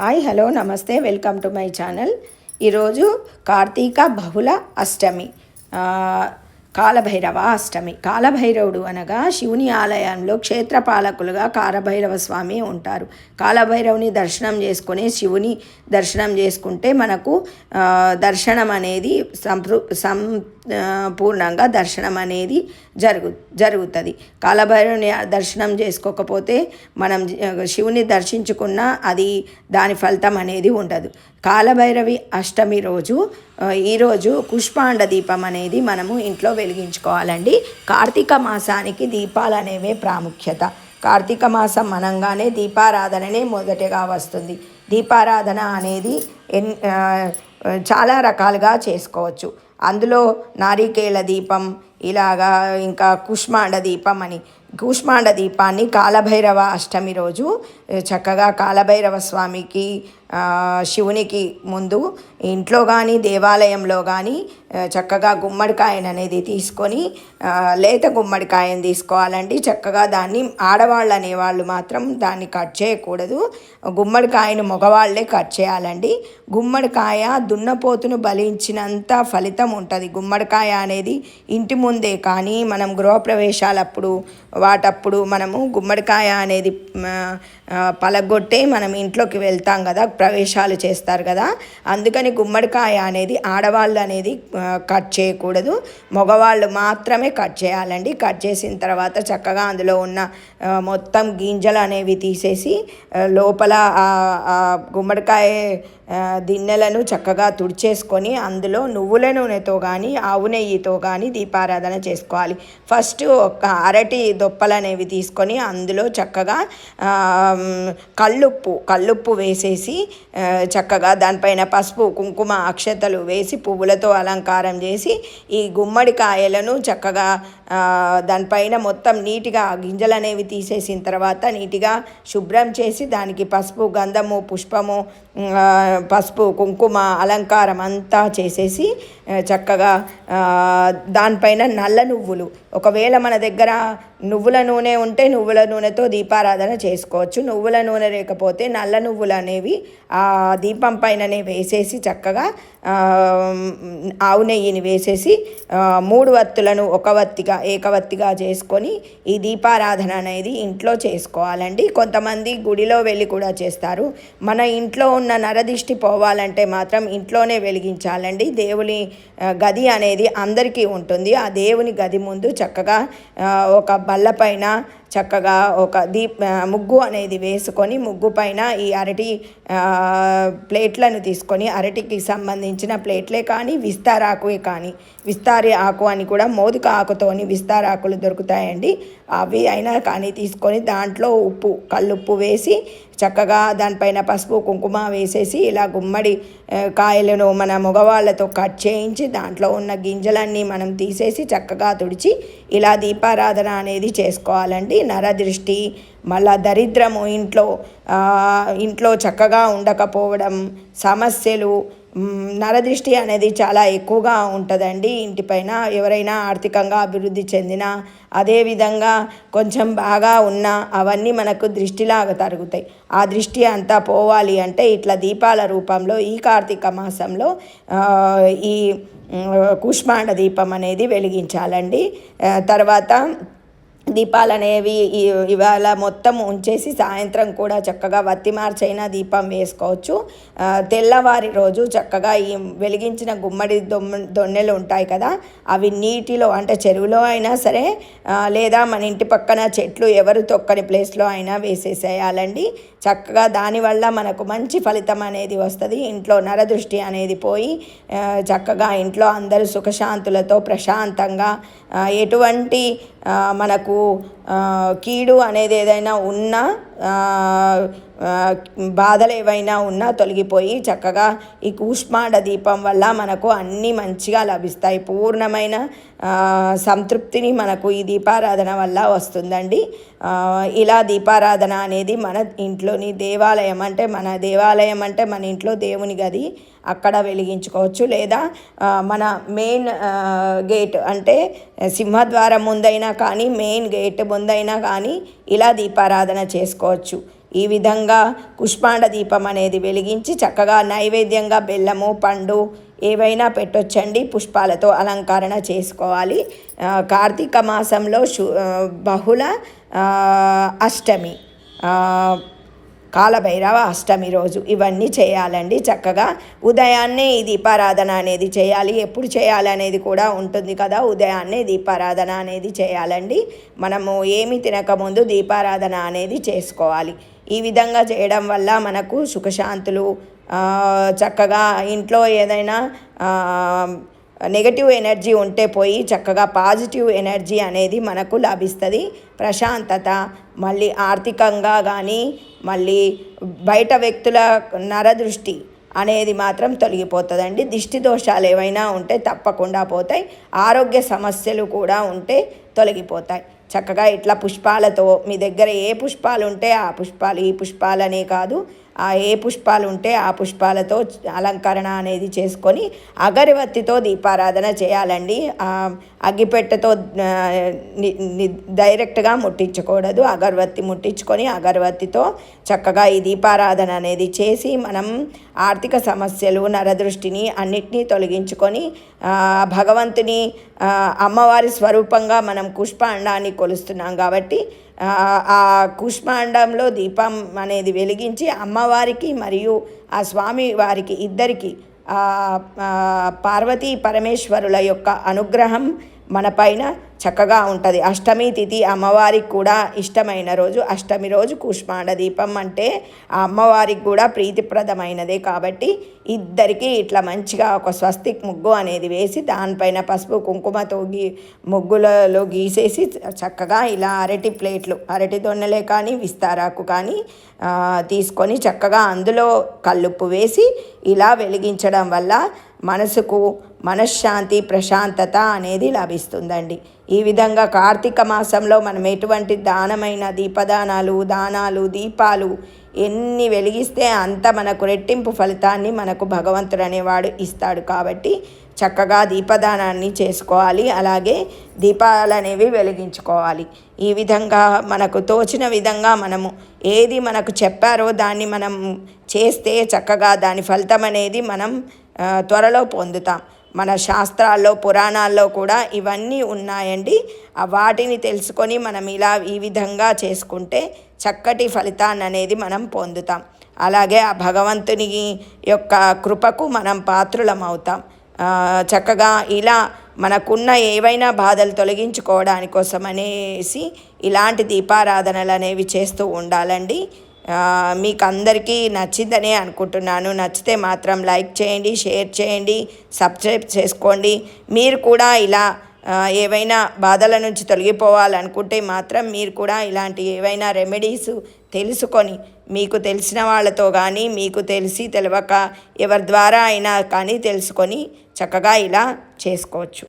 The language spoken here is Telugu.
హాయ్ హలో నమస్తే వెల్కమ్ టు మై ఛానల్. ఈరోజు కార్తీక బహుళ అష్టమి. కాలభైరవ అష్టమి. కాలభైరవుడు అనగా శివుని ఆలయంలో క్షేత్రపాలకులుగా కాలభైరవ స్వామి ఉంటారు. కాలభైరవుని దర్శనం చేసుకుని శివుని దర్శనం చేసుకుంటే మనకు దర్శనం అనేది సంపృ సం పూర్ణంగా దర్శనం అనేది జరుగు జరుగుతుంది. కాలభైరవుని దర్శనం చేసుకోకపోతే మనం శివుని దర్శించుకున్న అది దాని ఫలితం అనేది ఉండదు. కాలభైరవి అష్టమి రోజు ఈరోజు పుష్పాండ దీపం అనేది మనము ఇంట్లో వెలిగించుకోవాలండి. కార్తీక మాసానికి దీపాలు అనేవే ప్రాముఖ్యత. కార్తీక మాసం అనంగానే దీపారాధననే మొదటగా వస్తుంది. దీపారాధన అనేది ఎన్ చాలా రకాలుగా చేసుకోవచ్చు. అందులో నారికేళ దీపం ఇలాగా ఇంకా కుష్మాండ దీపం అని. కూష్మాండ దీపాన్ని కాలభైరవ అష్టమి రోజు చక్కగా కాలభైరవ స్వామికి శివునికి ముందు ఇంట్లో కానీ దేవాలయంలో కానీ చక్కగా గుమ్మడికాయను అనేది తీసుకొని లేత గుమ్మడికాయను తీసుకోవాలండి. చక్కగా దాన్ని ఆడవాళ్ళు అనేవాళ్ళు మాత్రం దాన్ని కట్ చేయకూడదు. గుమ్మడికాయను మగవాళ్ళే కట్ చేయాలండి. గుమ్మడికాయ దున్నపోతును బలించినంత ఫలితం ఉంటుంది. గుమ్మడికాయ అనేది ఇంటి ముందే కానీ మనం గృహప్రవేశాలప్పుడు వాటప్పుడు మనము గుమ్మడికాయ అనేది పలగొట్టే మనం ఇంట్లోకి వెళ్తాం కదా. ప్రవేశాలు చేస్తారు కదా. అందుకని గుమ్మడికాయ అనేది ఆడవాళ్ళు అనేది కట్ చేయకూడదు. మగవాళ్ళు మాత్రమే కట్ చేయాలండి. కట్ చేసిన తర్వాత చక్కగా అందులో ఉన్న మొత్తం గింజలు అనేవి తీసేసి లోపల గుమ్మడికాయ దిన్నెలను చక్కగా తుడిచేసుకొని అందులో నువ్వుల నూనెతో కానీ ఆవు నెయ్యితో కానీ దీపారాధన చేసుకోవాలి. ఫస్ట్ ఒక అరటి దొప్పలు అనేవి తీసుకొని అందులో చక్కగా ఆ, మ్, కల్లుప్పు కల్లుప్పు వేసేసి చక్కగా దానిపైన పసుపు కుంకుమ అక్షతలు వేసి పువ్వులతో అలంకారం చేసి ఈ గుమ్మడికాయలను చక్కగా దానిపైన మొత్తం నీట్గా గింజలు అనేవి తీసేసిన తర్వాత నీట్గా శుభ్రం చేసి దానికి పసుపు గంధము పుష్పము పసుపు కుంకుమ అలంకారం అంతా చేసేసి చక్కగా దానిపైన నల్ల నువ్వులు. ఒకవేళ మన దగ్గర నువ్వుల నూనె ఉంటే నువ్వుల నూనెతో దీపారాధన చేసుకోవచ్చు. నువ్వుల నూనె లేకపోతే నల్ల నువ్వులు అనేవి దీపం పైననే వేసేసి చక్కగా ఆవు నెయ్యిని వేసేసి మూడు వత్తులను ఒక వత్తిగా ఏకవత్తిగా చేసుకొని ఈ దీపారాధన అనేది ఇంట్లో చేసుకోవాలండి. కొంతమంది గుడిలో వెళ్ళి కూడా చేస్తారు. మన ఇంట్లో ఉన్న నరదిష్టి పోవాలంటే మాత్రం ఇంట్లోనే వెలిగించాలండి. దేవుని గది అనేది అందరికీ ఉంటుంది. ఆ దేవుని గది ముందు చక్కగా ఒక బల్ల పైన చక్కగా ఒక దీప్ ముగ్గు అనేది వేసుకొని ముగ్గు పైన ఈ అరటి ప్లేట్లను తీసుకొని అరటికి సంబంధించిన ప్లేట్లే కానీ విస్తారాకువే కానీ విస్తారి ఆకు అని కూడా మోదుక ఆకుతోని విస్తారాకులు దొరుకుతాయండి. అవి అయినా కానీ తీసుకొని దాంట్లో ఉప్పు కల్లుప్పు వేసి చక్కగా దానిపైన పసుపు కుంకుమ వేసేసి ఇలా గుమ్మడి కాయలను మన మగవాళ్ళతో కట్ చేయించి దాంట్లో ఉన్న గింజలన్నీ మనం తీసేసి చక్కగా తుడిచి ఇలా దీపారాధన అనేది చేసుకోవాలండి. నరదృష్టి మళ్ళా దరిద్రము ఇంట్లో ఇంట్లో చక్కగా ఉండకపోవడం సమస్యలు నరదృష్టి అనేది చాలా ఎక్కువగా ఉంటుందండి. ఇంటిపైన ఎవరైనా ఆర్థికంగా అభివృద్ధి చెందిన అదేవిధంగా కొంచెం బాగా ఉన్న అవన్నీ మనకు దృష్టిలాగా తరుగుతాయి. ఆ దృష్టి అంతా పోవాలి అంటే ఇట్లా దీపాల రూపంలో ఈ కార్తీక మాసంలో ఈ కుష్మాండ దీపం అనేది వెలిగించాలండి. తర్వాత దీపాలు అనేవి ఇవాళ మొత్తం ఉంచేసి సాయంత్రం కూడా చక్కగా వత్తి మార్చైనా దీపం వేసుకోవచ్చు. తెల్లవారి రోజు చక్కగా ఈ వెలిగించిన గుమ్మడి దొమ్మ దొన్నెలు ఉంటాయి కదా అవి నీటిలో అంటే చెరువులో అయినా సరే లేదా మన ఇంటి పక్కన చెట్లు ఎవరు తొక్కని ప్లేస్లో అయినా వేసేసేయాలండి. చక్కగా దానివల్ల మనకు మంచి ఫలితం అనేది వస్తుంది. ఇంట్లో నరదృష్టి అనేది పోయి చక్కగా ఇంట్లో అందరూ సుఖశాంతులతో ప్రశాంతంగా ఎటువంటి మనకు కీడు అనేది ఏదైనా ఉన్నా బాధలు ఏవైనా ఉన్నా తొలగిపోయి చక్కగా ఈ కూష్మాండ దీపం వల్ల మనకు అన్నీ మంచిగా లభిస్తాయి. పూర్ణమైన సంతృప్తిని మనకు ఈ దీపారాధన వల్ల వస్తుందండి. ఇలా దీపారాధన అనేది మన ఇంట్లోని దేవాలయం అంటే మన దేవాలయం అంటే మన ఇంట్లో దేవుని గది అక్కడ వెలిగించుకోవచ్చు. లేదా మన మెయిన్ గేట్ అంటే సింహద్వారం ముందైనా కానీ మెయిన్ గేట్ ముందైనా కానీ ఇలా దీపారాధన చేసుకోవచ్చు ఈ విధంగా కుష్మాండ దీపం అనేది వెలిగించి చక్కగా నైవేద్యంగా బెల్లము పండు ఏవైనా పెట్టొచ్చండి. పుష్పాలతో అలంకరణ చేసుకోవాలి. కార్తీక మాసంలో శు బహుళ అష్టమి. కాలభైరవ అష్టమి రోజు. ఇవన్నీ చేయాలండి చక్కగా. ఉదయాన్నే ఈ దీపారాధన అనేది చేయాలి. ఎప్పుడు చేయాలి అనేది కూడా ఉంటుంది కదా. ఉదయాన్నే దీపారాధన అనేది చేయాలండి. మనము ఏమి తినకముందు దీపారాధన అనేది చేసుకోవాలి. ఈ విధంగా చేయడం వల్ల మనకు సుఖశాంతులు చక్కగా ఇంట్లో ఏదైనా నెగటివ్ ఎనర్జీ ఉంటే పోయి చక్కగా పాజిటివ్ ఎనర్జీ అనేది మనకు లభిస్తుంది. ప్రశాంతత మళ్ళీ ఆర్థికంగా కానీ మళ్ళీ బయట వ్యక్తుల నరదృష్టి అనేది మాత్రం తొలగిపోతుందండి. దిష్టి దోషాలు ఏవైనా ఉంటే తప్పకుండా పోతాయి. ఆరోగ్య సమస్యలు కూడా ఉంటే తొలగిపోతాయి. చక్కగా ఇట్లా పుష్పాలతో మీ దగ్గర ఏ పుష్పాలు ఉంటే ఆ పుష్పాలు ఈ పుష్పాలనే కాదు. ఏ పుష్పాలు ఉంటే ఆ పుష్పాలతో అలంకరణ అనేది చేసుకొని అగరవత్తితో దీపారాధన చేయాలండి. ఆ అగ్గిపెట్టెతో ని- డైరెక్ట్గా ముట్టించకూడదు. అగరవత్తి ముట్టించుకొని అగరవత్తితో చక్కగా ఈ దీపారాధన అనేది చేసి మనం ఆర్థిక సమస్యలు నరదృష్టిని అన్నిటినీ తొలగించుకొని భగవంతుని అమ్మవారి స్వరూపంగా మనం పుష్పాండాన్ని కొలుస్తున్నాం కాబట్టి ఆ, కుష్మాండంలో దీపం అనేది వెలిగించి అమ్మవారికి మరియు ఆ స్వామి వారికి ఇద్దరికి పార్వతీ పరమేశ్వరుల యొక్క అనుగ్రహం మన పైన చక్కగా ఉంటుంది. అష్టమి తిథి అమ్మవారికి కూడా ఇష్టమైన రోజు. అష్టమి రోజు కుష్మాండ దీపం అంటే ఆ అమ్మవారికి కూడా ప్రీతిప్రదమైనదే కాబట్టి ఇద్దరికీ ఇట్లా మంచిగా ఒక స్వస్తిక్ ముగ్గు అనేది వేసి దానిపైన పసుపు కుంకుమతో గీ ముగ్గులలో గీసేసి చక్కగా ఇలా అరటి ప్లేట్లు అరటి దొన్నలే కానీ విస్తారాకు కానీ తీసుకొని చక్కగా అందులో కల్లుప్పు వేసి ఇలా వెలిగించడం వల్ల మనసుకు మనశ్శాంతి ప్రశాంతత అనేది లభిస్తుందండి. ఈ విధంగా కార్తీక మాసంలో మనం ఎటువంటి దానమైన దీపదానాలు దానాలు దీపాలు ఎన్ని వెలిగిస్తే అంత మనకు రెట్టింపు ఫలితాన్ని మనకు భగవంతుడు అనేవాడు ఇస్తాడు కాబట్టి చక్కగా దీపదానాన్ని చేసుకోవాలి. అలాగే దీపాలు అనేవి వెలిగించుకోవాలి. ఈ విధంగా మనకు తోచిన విధంగా మనము ఏది మనకు చెప్పారో దాన్ని మనం చేస్తే చక్కగా దాని ఫలితం అనేది మనం త్వరలో పొందుతాం. మన శాస్త్రాల్లో పురాణాల్లో కూడా ఇవన్నీ ఉన్నాయండి. వాటిని తెలుసుకొని మనం ఇలా ఈ విధంగా చేసుకుంటే చక్కటి ఫలితాన్ని అనేది మనం పొందుతాం. అలాగే ఆ భగవంతుని యొక్క కృపకు మనం పాత్రులం అవుతాం చక్కగా ఇలా మనకున్న ఏవైనా బాధలు తొలగించుకోవడానికోసం అనేసి ఇలాంటి దీపారాధనలు అనేవి చేస్తూ ఉండాలండి. మీకు అందరికీ నచ్చిందనే అనుకుంటున్నాను. నచ్చితే మాత్రం లైక్ చేయండి షేర్ చేయండి సబ్స్క్రైబ్ చేసుకోండి. మీరు కూడా ఇలా ఏవైనా బాధల నుంచి తొలగిపోవాలనుకుంటే మాత్రం మీరు కూడా ఇలాంటి ఏవైనా రెమెడీస్ తెలుసుకొని మీకు తెలిసిన వాళ్ళతో కానీ మీకు తెలిసి తెలియక ఎవరి ద్వారా అయినా కానీ తెలుసుకొని చక్కగా ఇలా చేసుకోవచ్చు.